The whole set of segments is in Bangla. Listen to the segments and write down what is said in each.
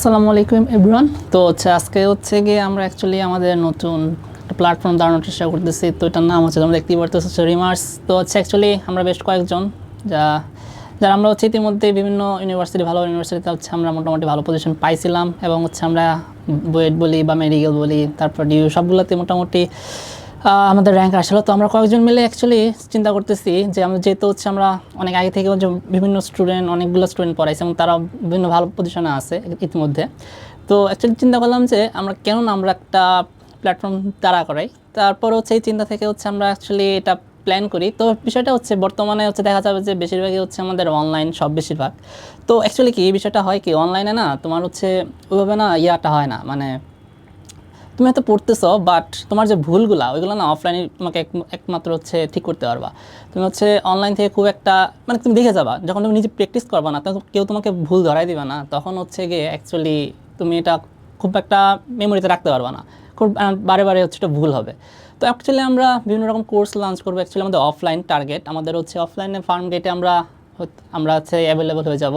আসসালামু আলাইকুম এভরিওয়ান তো হচ্ছে আজকে হচ্ছে গিয়ে আমরা অ্যাকচুয়ালি আমাদের নতুন একটা প্ল্যাটফর্ম দাঁড়ানোর চেষ্টা করতেছি। তো এটার নাম হচ্ছে, তোমরা দেখতেই পারতেছো হচ্ছে রিমার্স তো হচ্ছে অ্যাকচুয়ালি আমরা বেশ কয়েকজন, যা, যারা আমরা হচ্ছে ইতিমধ্যে বিভিন্ন ইউনিভার্সিটি ভালো ইউনিভার্সিটিতে হচ্ছে আমরা মোটামুটি ভালো পজিশন পাইছিলাম। এবং হচ্ছে আমরা বুয়েট বলি বা মেডিকেল বলি, তারপর ডিউ সবগুলোতে মোটামুটি আমাদের র্যাঙ্ক আসলো। তো আমরা কয়েকজন মিলে অ্যাকচুয়ালি চিন্তা করতেছি যে আমরা যেহেতু হচ্ছে আমরা অনেক আগে থেকে বিভিন্ন স্টুডেন্ট অনেকগুলো স্টুডেন্ট পড়াইছে এবং তারা বিভিন্ন ভালো পজিশনে আছে ইতিমধ্যে। তো অ্যাকচুয়ালি চিন্তা করলাম যে আমরা কেন আমরা একটা প্ল্যাটফর্ম তারা করাই। তারপর হচ্ছে এই চিন্তা থেকে হচ্ছে আমরা অ্যাকচুয়ালি এটা প্ল্যান করি। তো বিষয়টা হচ্ছে বর্তমানে হচ্ছে দেখা যাবে যে বেশিরভাগই হচ্ছে আমাদের অনলাইন সব বেশিরভাগ। তো অ্যাকচুয়ালি কি এই বিষয়টা হয় কি? অনলাইনে না তোমার হচ্ছে ওইভাবে না ইয়াটা হয় না। মানে তুমি হয়তো পড়তেছো বাট তোমার যে ভুলগুলা, ওইগুলো না অফলাইনে তোমাকে এক- একমাত্র হচ্ছে ঠিক করতে পারবা। তুমি হচ্ছে অনলাইন থেকে খুব একটা মানে তুমি দেখে যাবা, যখন তুমি নিজে প্র্যাকটিস করবা না, তখন কেউ তোমাকে ভুল ধরাই দিবে না, তখন হচ্ছে গিয়ে অ্যাকচুয়ালি তুমি এটা খুব একটা মেমোরিতে রাখতে পারবা না। খুব বারে বারে হচ্ছে এটা ভুল হবে। তো অ্যাকচুয়ালি আমরা বিভিন্ন রকম কোর্স লঞ্চ করব অ্যাকচুয়ালি আমাদের অফলাইন টার্গেট আমাদের হচ্ছে অফলাইনে ফার্ম গেটে আমরা আমরা হচ্ছে অ্যাভেলেবল হয়ে যাব।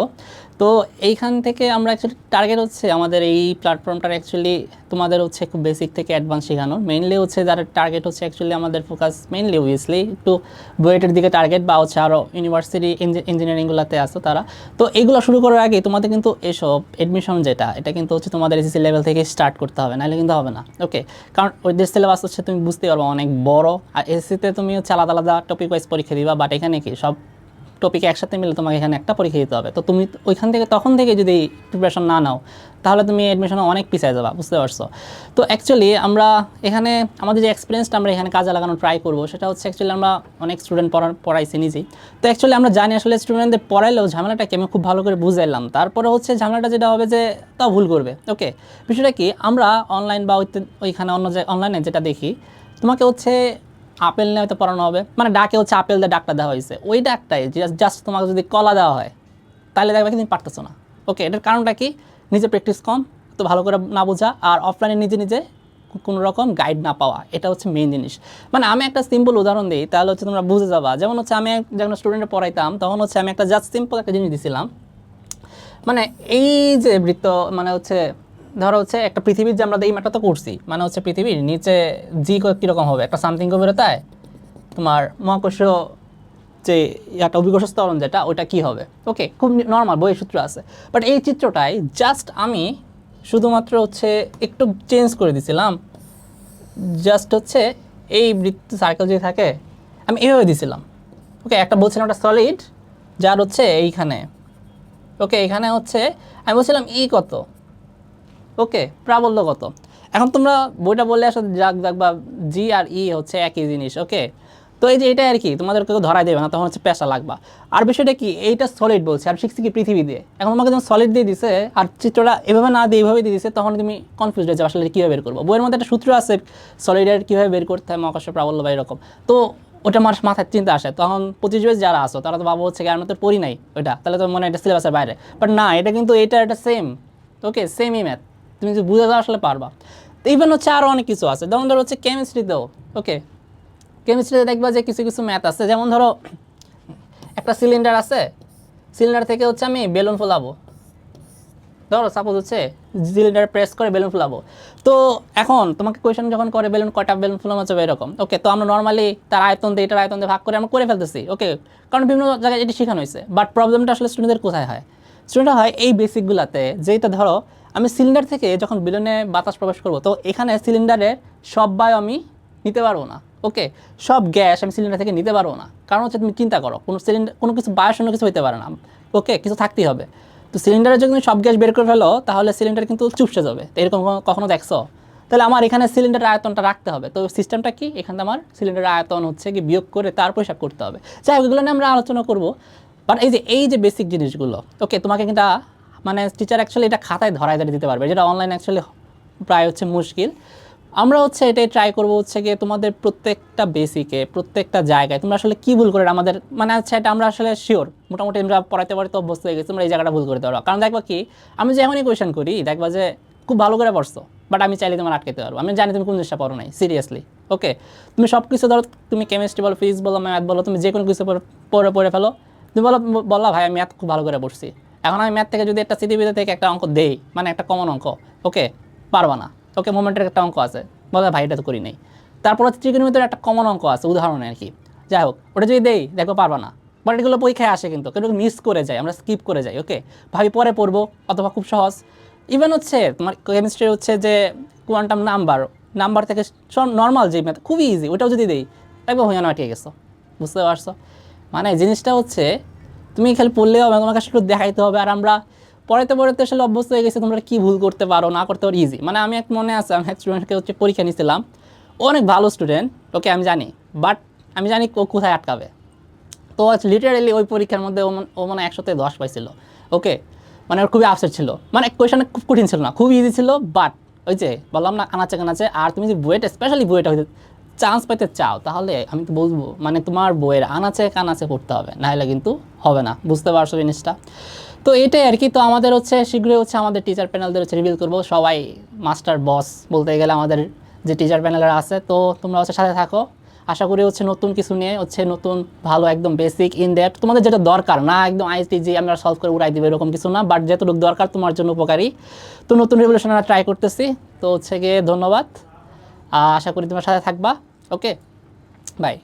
তো এইখান থেকে আমরা অ্যাকচুয়ালি টার্গেট হচ্ছে আমাদের এই প্ল্যাটফর্মটার অ্যাকচুয়ালি তোমাদের হচ্ছে খুব বেসিক থেকে অ্যাডভান্স শেখানো মেইনলি হচ্ছে যারা টার্গেট হচ্ছে অ্যাকচুয়ালি আমাদের ফোকাস মেইনলি অবভিয়াসলি একটু বুয়েটের দিকে টার্গেট বা হচ্ছে আরও ইউনিভার্সিটি ইঞ্জিনিয়ারিংগুলোতে আসো তারা। তো এইগুলো শুরু করার আগে তোমাদের কিন্তু এসব এডমিশন যেটা, এটা কিন্তু হচ্ছে তোমাদের এসএসসি লেভেল থেকে স্টার্ট করতে হবে, নাহলে কিন্তু হবে না। ওকে কারণ ওদের সিলেবাস হচ্ছে তুমি বুঝতে পারব অনেক বড়। আর এসএসসিতে তুমি হচ্ছে আলাদা আলাদা টপিক ওয়াইজ পরীক্ষা দিবা বাট এখানে কি সব টপিক একসাথে মিলে তোমাকে এখানে একটা পরীক্ষা দিতে হবে। তো তুমি ওইখান থেকে, তখন থেকে যদি প্রিপারেশন না নাও, তাহলে তুমি অ্যাডমিশনে অনেক পিছিয়ে যাবা, বুঝতে পারছ? তো অ্যাকচুয়ালি আমরা এখানে, আমাদের যে এক্সপিরিয়েন্সটা আমরা এখানে কাজে লাগানোর ট্রাই করব, সেটা হচ্ছে অ্যাকচুয়ালি আমরা অনেক স্টুডেন্ট পড়া পড়াইছি নিজেই। তো অ্যাকচুয়ালি আমরা জানি আসলে স্টুডেন্টদের পড়াইলেও ঝামেলাটাকে আমি খুব ভালো করে বুঝাইলাম তারপরে হচ্ছে ঝামেলাটা যেটা হবে যে, তাও ভুল করবে। ওকে বিষয়টা কি? আমরা অনলাইন বা ওইখানে অন্য যে অনলাইনে যেটা দেখি, তোমাকে হচ্ছে আপেল নিয়ে হয়তো পড়ানো হবে। মানে ডাকে হচ্ছে আপেল দিয়ে ডাকটা দেওয়া হয়েছে। ওই ডাকটাই জাস্ট তোমাকে যদি কলা দেওয়া হয়, তাহলে দেখবে কি তুমি পারতেছো না। ওকে এটার কারণটা কি? নিজে প্র্যাকটিস কম, তো ভালো করে না বোঝা, আর অফলাইনে নিজে নিজে কোনো রকম গাইড না পাওয়া, এটা হচ্ছে মেন জিনিস। মানে আমি একটা সিম্পল উদাহরণ দিই, তাহলে হচ্ছে তোমরা বুঝে যাবা। যেমন হচ্ছে আমি যখন স্টুডেন্টে পড়াইতাম, তখন হচ্ছে আমি একটা জাস্ট সিম্পল একটা জিনিস দিছিলাম। মানে এই যে বৃত্ত মানে হচ্ছে ধরো হচ্ছে একটা পৃথিবীর যে আমরা এই ম্যাটটা তো করছি মানে হচ্ছে পৃথিবীর নিচে জি কীরকম হবে? একটা সামথিং বেরোতায় তোমার মহাকর্ষ যে একটা অভিকর্ষ স্তরণ যেটা, ওটা কি হবে? ওকে খুব নর্মাল বইয়ের সূত্র আছে। বাট এই চিত্রটাই জাস্ট আমি শুধুমাত্র হচ্ছে একটু চেঞ্জ করে দিছিলাম। জাস্ট হচ্ছে এই বৃত্ত সার্কেল যে থাকে, আমি এভাবে দিছিলাম। ওকে একটা বলছিলাম একটা সলিড যার হচ্ছে এইখানে। ওকে এখানে হচ্ছে, আমি বলছিলাম ই কত? ওকে প্রাবল্য কত এখন তোমরা বইটা বললে আসলে যাক যাক বা জি আর ই হচ্ছে একই জিনিস, ওকে? তো এই যে এটা আর কি তোমাদের কেউ ধরাই দেবে না, তখন হচ্ছে পেশা লাগবা। আর বিষয়টা কি, এইটা সলিড বলছে, আর শিখছি কি পৃথিবী দিয়ে? এখন তোমাকে যখন সলিড দিয়ে দিছে, আর চিত্রটা এভাবে না দিয়ে এইভাবে দিয়ে দিছে, তখন তুমি কনফিউজ হয়ে যাবে আসলে কীভাবে বের করব। বইয়ের মধ্যে একটা সূত্র আছে সলিডের কীভাবে বের করতে হয়, মহাকর্ষ প্রাবল্য বা এরকম। তো ওটা মানুষ মাথায় চিন্তা আসে। তখন পঁচিশ বয়স যারা আসো তারা তো ভাবো হচ্ছে কি, আমি তো পড়ি নাই ওইটা, তাহলে তো মনে হয় এটা সিলেবাসের বাইরে। বাট না, এটা কিন্তু, এটা একটা সেম ওকে? সেমই ম্যাথ তুমি যদি বুঝে যাও আসলে পারবা। ইভেন হচ্ছে আরও অনেক কিছু আছে। যেমন ধরো হচ্ছে কেমিস্ট্রিতেও ওকে কেমিস্ট্রিতে দেখবা যে কিছু কিছু ম্যাথ আছে। যেমন ধরো একটা সিলিন্ডার আছে সিলিন্ডার থেকে হচ্ছে আমি বেলুন ফোলাবো। ধরো সাপোজ হচ্ছে সিলিন্ডার প্রেস করে বেলুন ফুলাবো। তো এখন তোমাকে কোয়েশন যখন করে বেলুন কটা বেলুন ফুলানো যাবে এরকম ওকে তো আমরা নর্মালি তার আয়তন দিয়ে এটার আয়তন দিয়ে ভাগ করে আমরা করে ফেলতেছি ওকে কারণ বিভিন্ন জায়গায় এটি শেখানো হয়েছে। বাট প্রবলেমটা আসলে স্টুডেন্টদের কোথায় হয়? স্টুডেন্ট হয় এই বেসিকগুলোতে যেটা ধরো আমি সিলিন্ডার থেকে যখন বেলুনে বাতাস প্রবেশ করব, তো এখানে সিলিন্ডারের সব বায়ু আমি নিতে পারব না। ওকে সব গ্যাস আমি সিলিন্ডার থেকে নিতে পারব না। কারণ হচ্ছে তুমি চিন্তা করো, কোনো সিলিন্ডার কোনো কিছু বায়ুশূন্য কিছু হতে পারে না। ওকে কিছু থাকতেই হবে। তো সিলিন্ডারে যদি সব গ্যাস বের করে ফেলো, তাহলে সিলিন্ডার কিন্তু চুপসে যাবে। তো এরকম কখনো- দেখছ? তাহলে আমার এখানে সিলিন্ডারের আয়তনটা রাখতে হবে। তো সিস্টেমটা কি? এখানে আমার সিলিন্ডারের আয়তন হচ্ছে কি বিয়োগ করে তারপর হিসাব করতে হবে। যাই এগুলো নিয়ে আমরা আলোচনা করব। বাট এই যে এই যে বেসিক জিনিসগুলো ওকে তোমাকে কিন্তু মানে টিচার অ্যাকচুয়ালি এটা খাতায় ধরায় ধরে দিতে পারবে, যেটা অনলাইন অ্যাকচুয়ালি প্রায় হচ্ছে মুশকিল। আমরা হচ্ছে এটাই ট্রাই করব হচ্ছে গিয়ে তোমাদের প্রত্যেকটা বেসিকে প্রত্যেকটা জায়গায়। তোমরা আসলে কি ভুল করে আমাদের মানে আচ্ছা এটা আমরা আসলে শিওর মোটামুটি আমরা পড়াইতে পড়াইতে অভ্যস্ত হয়ে গেছি, তোমরা এই জায়গাটা ভুল করতে পারো কারণ দেখবা কি, আমি যে এমনই কোয়েশন করি, দেখবা যে খুব ভালো করে পড়ছো বাট আমি চাইলে তোমার আটকাতে পারব। আমি জানি তুমি কোন জিনিসটা পড়ো নাই সিরিয়াসলি ওকে তুমি সব কিছু ধরো, তুমি কেমিস্ট্রি বলো ফিজিক্স বলো ম্যাথ বলো, তুমি যে কোনো কিছু পড়ে- পড়ে ফেলো। তুমি বলো বললা ভাই, আমি ম্যাথ খুব ভালো করে পড়ছি। এখন আমি ম্যাথ থেকে যদি একটা স্মৃতিবিদ্যা থেকে একটা অঙ্ক দেই মানে একটা কমন অঙ্ক, ওকে, পারবা না। ওকে মোমেন্টের একটা অঙ্ক আছে, বলে ভাই, এটা তো করি নেই। তারপর হচ্ছে ত্রিকোণমিতির একটা কমন অঙ্ক আছে, উদাহরণে আর কি। যাই হোক, ওটা যদি দেই, দেখো পারবা না। বাট এগুলো পরীক্ষায় আসে কিন্তু কিন্তু মিস করে যায়, আমরা স্কিপ করে যাই, ওকে। ভাবি পরে পড়ব, অথবা খুব সহজ। ইভেন হচ্ছে, তোমার কেমিস্ট্রি হচ্ছে যে কোয়ান্টাম নাম্বার নাম্বার থেকে নর্মাল যে ম্যাথ খুবই ইজি ওটাও যদি দেই, দেখব হয়ে না ঠিক গেছো। বুঝতে পারছ? মানে জিনিসটা হচ্ছে তুমি খালি পড়লেও হবে তোমাকে একটু দেখাইতে হবে। আর আমরা পড়াতে পড়াতে আসলে অভ্যস্ত হয়ে গেছে, তোমরা কী ভুল করতে পারো, না করতে পারো ইজি মানে আমি এক মনে আছে, আমি এক স্টুডেন্টকে হচ্ছে পরীক্ষা নিয়েছিলাম অনেক ভালো স্টুডেন্ট ওকে আমি জানি। বাট আমি জানি ও কোথায় আটকাবে। তো আজ লিটারেলি ওই পরীক্ষার মধ্যে ও মনে- একশোতে দশ পাইছিল ওকে মানে ওর খুবই আপসেট ছিল। মানে কোয়েশনে খুব কঠিন ছিল না, খুব ইজি ছিল বাট ওই যে বললাম না, কানাচে কানাচে। আর তুমি যদি বইটা স্পেশালি হইতে চান্স পেতে চাও, তাহলে আমি তো বলব মানে তোমার বইয়ের আনাচে কানাচে পড়তে হবে, নাহলে কিন্তু হবে না, বুঝতে পারছ জিনিসটা? তো এটাই আর কি, তো আমাদের হচ্ছে, শীঘ্রই হচ্ছে আমাদের টিচার প্যানেলদের হচ্ছে রিভিল করব, সবাই মাস্টার বস বলতে গেলে আমাদের যে টিচার প্যানেলরা আছে, তো তোমরা হচ্ছে সাথে থাকো, আশা করি হচ্ছে নতুন কিছু নিয়ে হচ্ছে নতুন, ভালো, একদম বেসিক ইন ডেপথ তোমাদের যেটা দরকার, না একদম আইসটি যে আমরা সলভ করে উড়াই দিব এরকম কিছু না বাট যেটুকু দরকার তোমার জন্য উপকারী, তো নতুন রেভলিউশন আমরা ট্রাই করতেছি, তো হচ্ছে গিয়ে ধন্যবাদ। আশা করি তোমার সাথে থাকবা। Okay bye